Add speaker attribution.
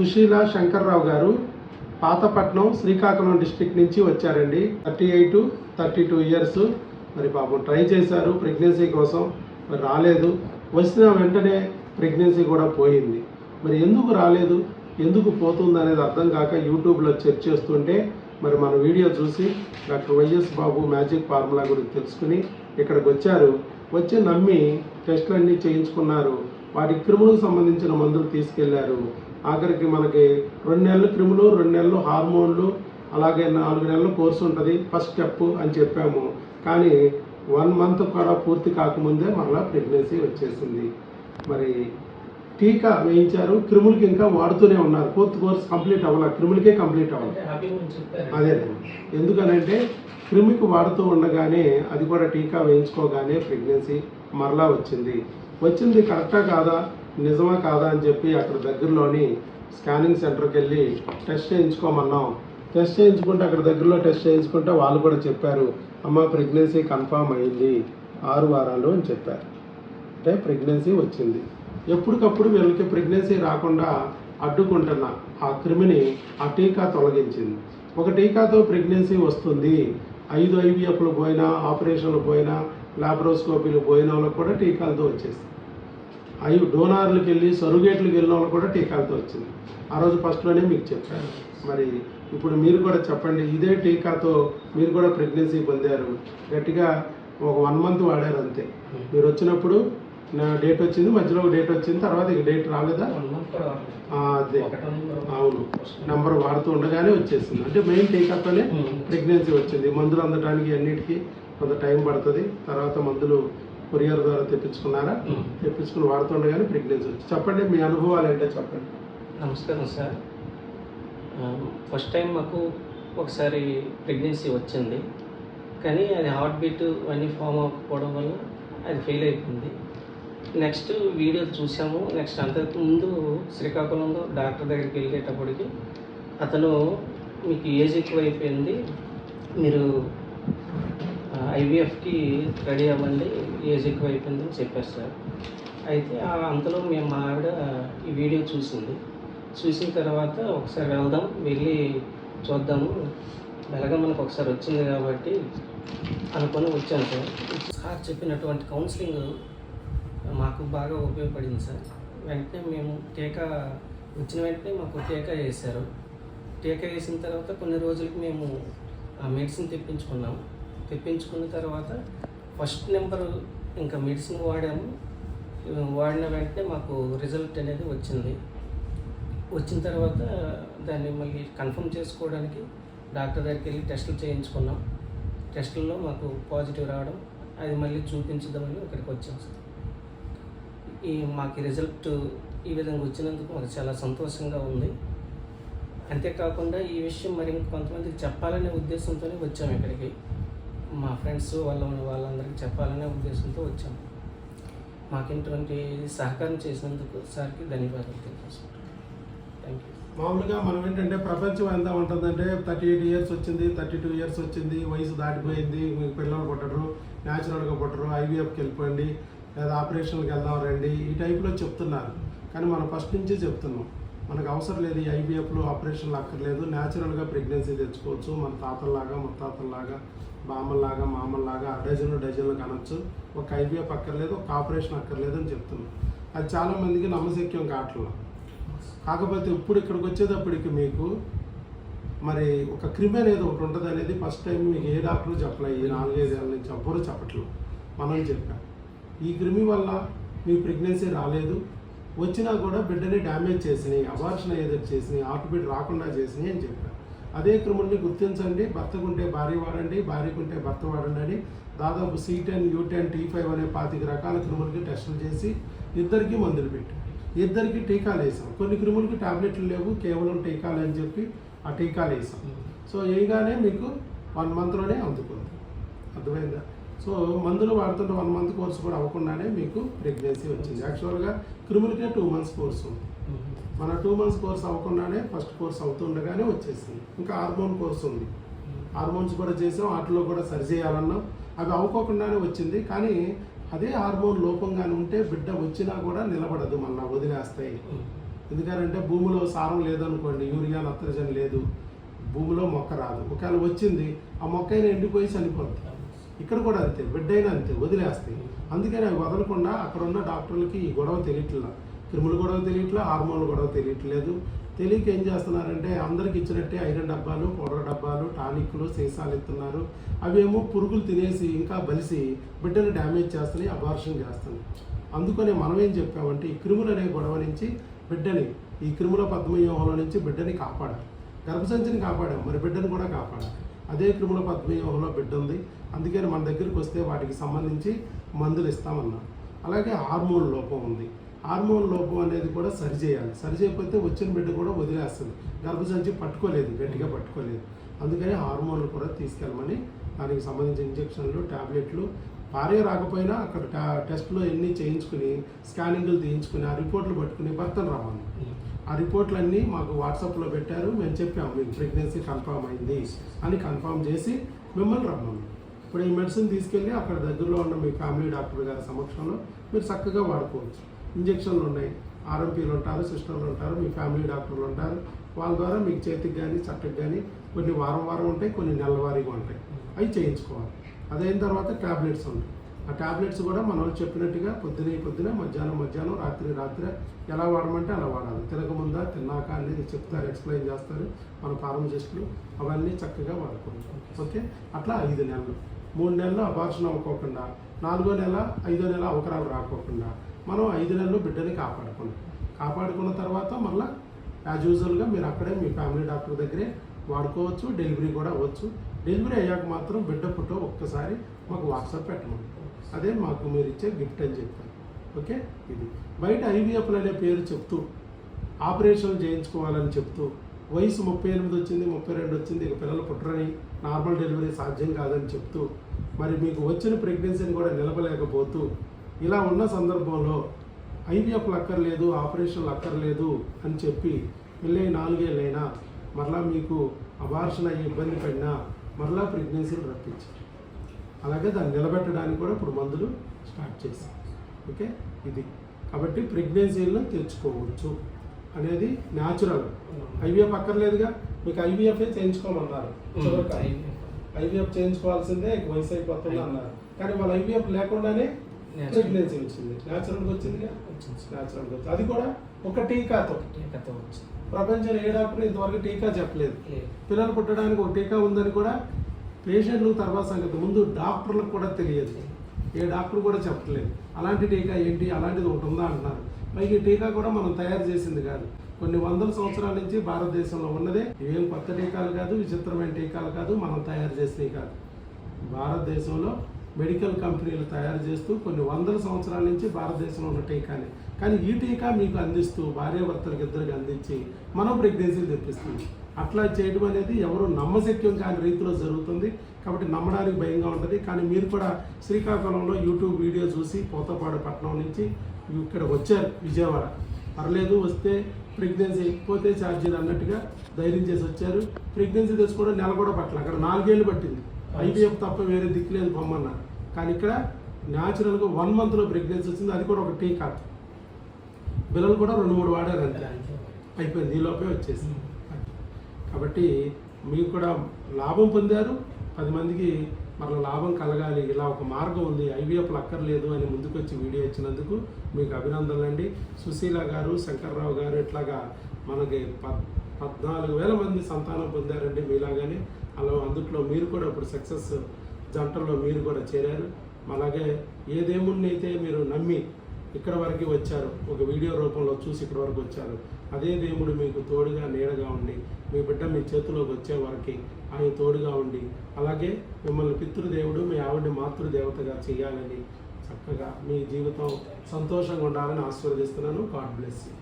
Speaker 1: సుశీల శంకర్రావు గారు పాతపట్నం శ్రీకాకుళం డిస్టిక్ నుంచి వచ్చారండి. Thirty eight thirty two years. మరి పాపం ట్రై చేశారు ప్రెగ్నెన్సీ కోసం మరి రాలేదు. వచ్చిన వెంటనే ప్రెగ్నెన్సీ కూడా పోయింది. మరి ఎందుకు రాలేదు? ఎందుకు పోతుంది అనేది అర్థం కాక యూట్యూబ్లో సెర్చ్ చేస్తుంటే మరి మన వీడియో చూసి doctor YS Babu magic formula గురించి తెలుసుకుని ఇక్కడికి వచ్చారు. వచ్చి నమ్మి టెస్టులన్నీ చేయించుకున్నారు. వాటి క్రిములకు సంబంధించిన మందులు తీసుకెళ్ళారు. ఆఖరికి మనకి రెండు నెలలు క్రిములు రెండు నెలలు హార్మోన్లు అలాగే నాలుగు నెలల కోర్సు ఉంటుంది ఫస్ట్ స్టెప్ అని చెప్పాము. కానీ వన్ మంత్ కూడా పూర్తి కాకముందే మరలా ప్రెగ్నెన్సీ వచ్చేసింది. మరి టీకా వేయించారు క్రిములకి ఇంకా వాడుతూనే ఉన్నారు. ఫోర్త్ కోర్స్ కంప్లీట్ అవ్వాలి? క్రిములకే కంప్లీట్ అవ్వాలి. అదే. ఎందుకనంటే క్రిమికి వాడుతూ ఉండగానే అది కూడా టీకా వేయించుకోగానే ప్రెగ్నెన్సీ మరలా వచ్చింది. వచ్చింది కరెక్టా కాదా? నిజమా కాదా అని చెప్పి అక్కడ దగ్గరలోని స్కానింగ్ సెంటర్కి వెళ్ళి టెస్ట్ చేయించుకోమన్నాం. టెస్ట్ చేయించుకుంటే అక్కడ దగ్గరలో టెస్ట్ చేయించుకుంటే వాళ్ళు కూడా చెప్పారు అమ్మ ప్రెగ్నెన్సీ కన్ఫామ్ అయింది ఆరు వారాలు అని చెప్పారు. అంటే ప్రెగ్నెన్సీ వచ్చింది. ఎప్పటికప్పుడు వీళ్ళకి ప్రెగ్నెన్సీ రాకుండా అడ్డుకుంటున్న ఆ క్రిమిని ఆ టీకా తొలగించింది. ఒక టీకాతో ప్రెగ్నెన్సీ వస్తుంది. ఐదు ఐవీఎఫ్లు పోయినా ఆపరేషన్లు పోయినా లాప్రోస్కోపీలు పోయిన వాళ్ళకి కూడా టీకాలతో వచ్చేసింది అవి డోనార్లకు వెళ్ళి సరుగేట్లకు వెళ్ళిన వాళ్ళు కూడా టీకాలతో వచ్చింది. ఆ రోజు ఫస్ట్లోనే మీకు చెప్పాను. మరి ఇప్పుడు మీరు కూడా చెప్పండి ఇదే టీకాతో మీరు కూడా ప్రెగ్నెన్సీ పొందారు. గట్టిగా ఒక వన్ మంత్ వాడారు అంతే. మీరు వచ్చినప్పుడు నా డేట్ వచ్చింది మధ్యలో ఒక డేట్ వచ్చింది తర్వాత ఇక డేట్ రాలేదా? అదే. అవును. నంబర్ వాడుతూ ఉండగానే వచ్చేసింది. అంటే మెయిన్ టీకాతోనే ప్రెగ్నెన్సీ వచ్చింది. మందులు అందడానికి అన్నిటికీ కొంత టైం పడుతుంది. తర్వాత మందులు కొరియర్ ద్వారా తెప్పించుకున్నారా. తెప్పించుకుని వాడుతుండగానే ప్రెగ్నెన్సీ వచ్చి చెప్పండి మీ అనుభవాలు ఏంటో చెప్పండి.
Speaker 2: నమస్కారం సార్. ఫస్ట్ టైం మాకు ఒకసారి ప్రెగ్నెన్సీ వచ్చింది. కానీ అది హార్ట్ బీట్ అన్నీ ఫామ్ అవ్వకపోవడం వల్ల అది ఫెయిల్ అయిపోయింది. నెక్స్ట్ వీడియో చూసాము. నెక్స్ట్ అంతకు ముందు శ్రీకాకుళంలో డాక్టర్ దగ్గరికి వెళ్ళేటప్పటికి అతను మీకు ఏజ్ ఎక్కువ అయిపోయింది మీరు ఐవీఎఫ్కి రెడీ అవ్వండి ఏజ్ ఎక్కువ అయిపోయిందని చెప్పారు సార్. అయితే అంతలో మేము మా ఆవిడ ఈ వీడియో చూసింది. చూసిన తర్వాత ఒకసారి వెళ్దాం వెళ్ళి చూద్దాము. వెలగా మనకు ఒకసారి వచ్చింది కాబట్టి అనుకొని వచ్చాను సార్. సార్ చెప్పినటువంటి కౌన్సిలింగ్ మాకు బాగా ఉపయోగపడింది సార్. వెంటనే మేము టీకా వచ్చిన వెంటనే మాకు టీకా వేశారు. టీకా వేసిన తర్వాత కొన్ని రోజులకి మేము ఆ మెడిసిన్ తెప్పించుకున్నాం. తెప్పించుకున్న తర్వాత ఫస్ట్ నెంబర్ ఇంకా మెడిసిన్ వాడాము. వాడిన వెంటనే మాకు రిజల్ట్ అనేది వచ్చింది. వచ్చిన తర్వాత దాన్ని మళ్ళీ కన్ఫర్మ్ చేసుకోవడానికి డాక్టర్ దగ్గరికి వెళ్ళి టెస్టులు చేయించుకున్నాం. టెస్టుల్లో మాకు పాజిటివ్ రావడం అది మళ్ళీ చూపించదామని ఇక్కడికి వచ్చాం సార్. ఈ మాకు రిజల్ట్ ఈ విధంగా వచ్చినందుకు మాకు చాలా సంతోషంగా ఉంది. అంతేకాకుండా ఈ విషయం మరి కొంతమందికి చెప్పాలనే ఉద్దేశంతోనే వచ్చాము ఇక్కడికి. మా ఫ్రెండ్స్ వాళ్ళ వాళ్ళందరికీ చెప్పాలనే ఉద్దేశంతో వచ్చాము మాకు ఇటువంటి సహకారం చేసినందుకు సార్కి ధన్యవాదాలు తెలియజేసుకుంటాం థ్యాంక్ యూ
Speaker 1: మామూలుగా మనం ఏంటంటే ప్రపంచం ఎంత ఉంటుందంటే థర్టీ ఎయిట్ ఇయర్స్ వచ్చింది థర్టీ టూ ఇయర్స్ వచ్చింది వయసు దాటిపోయింది మీకు పిల్లలు పుట్టరు న్యాచురల్గా పుట్టరు ఐవీఎఫ్కి వెళ్ళిపోండి లేదా ఆపరేషన్కి వెళ్దాం రండి ఈ టైప్లో చెప్తున్నారు. కానీ మనం ఫస్ట్ నుంచే చెప్తున్నాం. మనకు అవసరం లేదు ఈ ఆపరేషన్లు అక్కర్లేదు న్యాచురల్గా ప్రెగ్నెన్సీ తెచ్చుకోవచ్చు మన తాతల్లాగా ముత్తాతల్లాగా బామ్మల్లాగా మామల్లాగా డజన్లు డజన్లు కనొచ్చు. ఒక ఐవీఎఫ్ అక్కర్లేదు ఒక ఆపరేషన్ అక్కర్లేదు అని చెప్తున్నాం అది చాలామందికి నమ్మశక్యం కావట్లేదు కాకపోతే ఇప్పుడు ఇక్కడికి వచ్చేటప్పటికి మీకు మరి ఒక క్రిమి అనేది ఒకటి ఉంటుంది అనేది ఫస్ట్ టైం మీకు ఏ డాక్టర్ చెప్పలే ఈ నాలుగైదేళ్ళ నుంచి ఎవ్వరూ చెప్పట్లేదు మనం చెప్పాం. ఈ క్రిమి వల్ల మీ ప్రెగ్నెన్సీ రాలేదు. వచ్చినా కూడా బిడ్డని డ్యామేజ్ చేసినాయి అబార్షన్ ఏదో చేసినాయి ఆకుబిడ్డ రాకుండా చేసినాయి అని చెప్పారు అదే క్రిముల్ని గుర్తించండి భర్తకుంటే భార్య వాడండి భార్యకుంటే భర్త వాడండి అని దాదాపు C ten U ten T five అనే పాతిక రకాల క్రిములకి టెస్టులు చేసి ఇద్దరికి మందులు పెట్టి ఇద్దరికి టీకాలు వేసాం కొన్ని క్రిములకి టాబ్లెట్లు లేవు కేవలం టీకాలు అని చెప్పి ఆ టీకాలు వేసాం సో వేయగానే మీకు వన్ మంత్లోనే అందుకుంది. అర్థమైందా? సో మందులు వాడుతుంటే వన్ మంత్ కోర్సు కూడా అవ్వకుండానే మీకు ప్రెగ్నెన్సీ వచ్చింది. యాక్చువల్గా క్రిములకే టూ మంత్స్ కోర్సు ఉంది. మన టూ మంత్స్ కోర్స్ అవ్వకుండానే ఫస్ట్ కోర్స్ అవుతుండగానే వచ్చేసింది. ఇంకా హార్మోన్ కోర్స్ ఉంది. హార్మోన్స్ కూడా చేసాం వాటిలో కూడా సరి చేయాలన్నాం. అవి అవ్వకోకుండానే వచ్చింది. కానీ అదే హార్మోన్ లోపంగానే ఉంటే బిడ్డ వచ్చినా కూడా నిలబడదు మళ్ళీ వదిలేస్తాయి ఎందుకంటే భూమిలో సారం లేదనుకోండి యూరియా నత్రజని లేదు. భూమిలో మొక్క రాదు. ఒకవేళ వచ్చింది ఆ మొక్క అయినా ఎండిపోయి చనిపోతుంది ఇక్కడ కూడా అంతే. బిడ్డ అయినా అంతే వదిలేస్తాయి అందుకని అవి వదలకుండా అక్కడ ఉన్న డాక్టర్లకి ఈ గొడవ తెలియట్లా. క్రిములు గొడవ తెలియట్లే హార్మోన్లు గొడవ తెలియట్లేదు. తెలియక ఏం చేస్తున్నారంటే అందరికి ఇచ్చినట్టే ఐరన్ డబ్బాలు పౌడర్ డబ్బాలు టానిక్లు సీసాలు ఇస్తున్నారు. అవేమో పురుగులు తినేసి ఇంకా బలిసి బిడ్డను డ్యామేజ్ చేస్తున్నాయి అబార్షన్ చేస్తున్నాయి. అందుకనే మనం ఏం చెప్పామంటే ఈ క్రిములు అనే గొడవ నుంచి బిడ్డని ఈ క్రిముల పద్మవ్యూహంలో నుంచి బిడ్డని కాపాడాలి. గర్భసంచిని కాపాడాం మరి బిడ్డను కూడా కాపాడాలి. అదే క్రిముల పద్మవ్యూహంలో బిడ్డ ఉంది. అందుకని మన దగ్గరికి వస్తే వాటికి సంబంధించి మందులు ఇస్తామన్నారు. అలాగే హార్మోన్ లోపం ఉంది. హార్మోన్ లోపం అనేది కూడా సరి చేయాలి. సరి చేయకపోతే వచ్చిన బిడ్డ కూడా వదిలేస్తుంది. గర్భసంచి పట్టుకోలేదు గట్టిగా పట్టుకోలేదు. అందుకని హార్మోన్లు కూడా తీసుకెళ్ళమని దానికి సంబంధించిన ఇంజక్షన్లు ట్యాబ్లెట్లు భార్య రాకపోయినా అక్కడ టెస్ట్లో ఎన్ని చేయించుకుని స్కానింగ్లు తీయించుకుని ఆ రిపోర్ట్లు పట్టుకుని భర్తను రమ్మని ఆ రిపోర్ట్లన్నీ మాకు వాట్సాప్లో పెట్టారు. మేము చెప్పాము మీకు ప్రెగ్నెన్సీ కన్ఫర్మ్ అయింది అని కన్ఫర్మ్ చేసి మిమ్మల్ని రమ్మను ఇప్పుడు ఈ మెడిసిన్ తీసుకెళ్ళి అక్కడ దగ్గరలో ఉన్న మీ ఫ్యామిలీ డాక్టర్ గారి సమక్షంలో మీరు చక్కగా వాడుకోవచ్చు. ఇంజక్షన్లు ఉన్నాయి. ఆర్ఎంపీలు ఉంటారు సిస్టర్లు ఉంటారు మీ ఫ్యామిలీ డాక్టర్లు ఉంటారు. వాళ్ళ ద్వారా మీకు చేతికి కానీ చట్టకి కానీ కొన్ని వారం వారం ఉంటాయి కొన్ని నెలవారీగా ఉంటాయి. అవి చేయించుకోవాలి. అదైన తర్వాత ట్యాబ్లెట్స్ ఉంటాయి ఆ ట్యాబ్లెట్స్ కూడా మన వాళ్ళు చెప్పినట్టుగా పొద్దున పొద్దున మధ్యాహ్నం మధ్యాహ్నం రాత్రి రాత్రి ఎలా వాడమంటే అలా వాడాలి. తినకముందా తిన్నాక అనేది చెప్తారు ఎక్స్ప్లెయిన్ చేస్తారు మన ఫార్మసిస్టులు. అవన్నీ చక్కగా వాడుకుంటాం ఓకే. అట్లా ఐదు నెలలు. మూడు నెలలు అబార్షన్ అవ్వకోకుండా నాలుగో నెల ఐదో నెల అవకరాలు రాకోకుండా మనం ఐదు నెలలు బిడ్డని కాపాడుకున్నాం. కాపాడుకున్న తర్వాత మళ్ళీ యాజ్ యూజువల్గా మీరు అక్కడే మీ ఫ్యామిలీ డాక్టర్ దగ్గరే వాడుకోవచ్చు డెలివరీ కూడా అవ్వచ్చు. డెలివరీ అయ్యాక మాత్రం బిడ్డ ఫోటో ఒక్కసారి మాకు వాట్సాప్ పెట్టమని. అదే మాకు మీరు ఇచ్చే గిఫ్ట్ అని చెప్పారు. ఓకే? ఇది. బయట ఐవీఎఫ్లు అనే పేరు చెప్తూ ఆపరేషన్ చేయించుకోవాలని చెప్తూ వయసు ముప్పై ఎనిమిది వచ్చింది ముప్పై రెండు వచ్చింది ఇక పిల్లలు పుట్టరని నార్మల్ డెలివరీ సాధ్యం కాదని చెప్తూ మరి మీకు వచ్చిన ప్రెగ్నెన్సీని కూడా నిలపలేకపోతూ ఇలా ఉన్న సందర్భంలో ఐవీఎఫ్లు అక్కర్లేదు ఆపరేషన్లు అక్కర్లేదు అని చెప్పి పెళ్ళై నాలుగేళ్ళైనా మరలా మీకు అబార్షన్ అయ్యి ఇబ్బంది పడినా మరలా ప్రెగ్నెన్సీలు రప్పించారు. అలాగే దాన్ని నిలబెట్టడానికి కూడా ఇప్పుడు మందులు స్టార్ట్ చేశాం ఓకే? ఇది. కాబట్టి ప్రెగ్నెన్సీలను తెచ్చుకోవచ్చు అనేది న్యాచురల్. ఐవీఎఫ్ అక్కర్లేదుగా? మీకు ఐవీఎఫ్ చేయించుకోమన్నారు. ఐవీఎఫ్ చేయించుకోవాల్సిందే వయసు అయిపోతుంది అన్నారు. కానీ వాళ్ళ ఐవీఎఫ్ లేకుండానే ప్రెగ్నెన్సీ వచ్చింది. న్యాచురల్గా వచ్చిందిగా? న్యాచురల్గా వచ్చింది. అది కూడా ఒక టీకాతో ప్రపంచంలో ఏ డాక్టర్ ఇంతవరకు టీకా చెప్పలేదు. పిల్లలు పుట్టడానికి ఒక టీకా ఉందని కూడా పేషెంట్లకు తర్వాత సంగతి. ముందు డాక్టర్లకు కూడా తెలియదు. ఏ డాక్టర్ కూడా చెప్పట్లేదు అలాంటి టీకా ఏంటి? అలాంటిది ఒకటి ఉందా అంటున్నారు. పైకి ఈ టీకా కూడా మనం తయారు చేసింది కాదు. కొన్ని వందల సంవత్సరాల నుంచి భారతదేశంలో ఉన్నదే. ఏం కొత్త టీకాలు కాదు విచిత్రమైన టీకాలు కాదు. మనం తయారు చేసినవి కాదు. భారతదేశంలో మెడికల్ కంపెనీలు తయారు చేస్తూ కొన్ని వందల సంవత్సరాల నుంచి భారతదేశంలో ఉన్న టీకాని. కానీ ఈ టీకా మీకు అందిస్తూ భార్యాభర్తలకు ఇద్దరికి అందించి మనం ప్రెగ్నెన్సీలు తెప్పిస్తుంది. అట్లా చేయడం అనేది ఎవరు నమ్మశక్యం కాని రీతిలో జరుగుతుంది. కాబట్టి నమ్మడానికి భయంగా ఉంటుంది. కానీ మీరు కూడా శ్రీకాకుళంలో యూట్యూబ్ వీడియో చూసి పోతపాడు పట్టణం నుంచి ఇక్కడ వచ్చారు విజయవాడ. పర్లేదు వస్తే ప్రెగ్నెన్సీ పోతే ఛార్జీలు అన్నట్టుగా ధైర్యం చేసి వచ్చారు. ప్రెగ్నెన్సీ తెచ్చుకోవడం నెల కూడా పట్టలేదు. అక్కడ నాలుగేళ్ళు పట్టింది. ఐబీఎఫ్ తప్ప వేరే దిక్కులేదు బొమ్మన్నారు కానీ ఇక్కడ న్యాచురల్గా వన్ మంత్లో ప్రెగ్నెన్సీ వచ్చింది అది కూడా ఒక టీకా పిల్లలు కూడా రెండు మూడు వాడారు అంతే. అయిపోయింది ఈ లోపే వచ్చేసింది. కాబట్టి మీకు కూడా లాభం పొందారు పది మందికి మరల లాభం కలగాలి ఇలా ఒక మార్గం ఉంది ఐవీఎఫ్లు అక్కర్లేదు అని ముందుకు వచ్చి వీడియో ఇచ్చినందుకు మీకు అభినందనలు అండి సుశీల గారు శంకర్రావు గారు ఇట్లాగా మనకి పద్ పద్నాలుగు వేల మంది సంతానం పొందారండి మీలాగానే. అలా అందుట్లో మీరు కూడా ఇప్పుడు సక్సెస్ జంటల్లో మీరు కూడా చేరారు. అలాగే ఏ దేవుణ్ణి అయితే మీరు నమ్మి ఇక్కడ వరకు వచ్చారు ఒక వీడియో రూపంలో చూసి ఇక్కడ వరకు వచ్చారు అదే దేవుడు మీకు తోడుగా నీడగా ఉండి మీ బిడ్డ మీ చేతిలోకి వచ్చే వరకు ఆయన తోడుగా ఉండి అలాగే మిమ్మల్ని పితృదేవుడు మీ ఆవిడ మాతృదేవతగా చేయాలని చక్కగా మీ జీవితం సంతోషంగా ఉండాలని ఆశీర్వదిస్తున్నాను. God bless you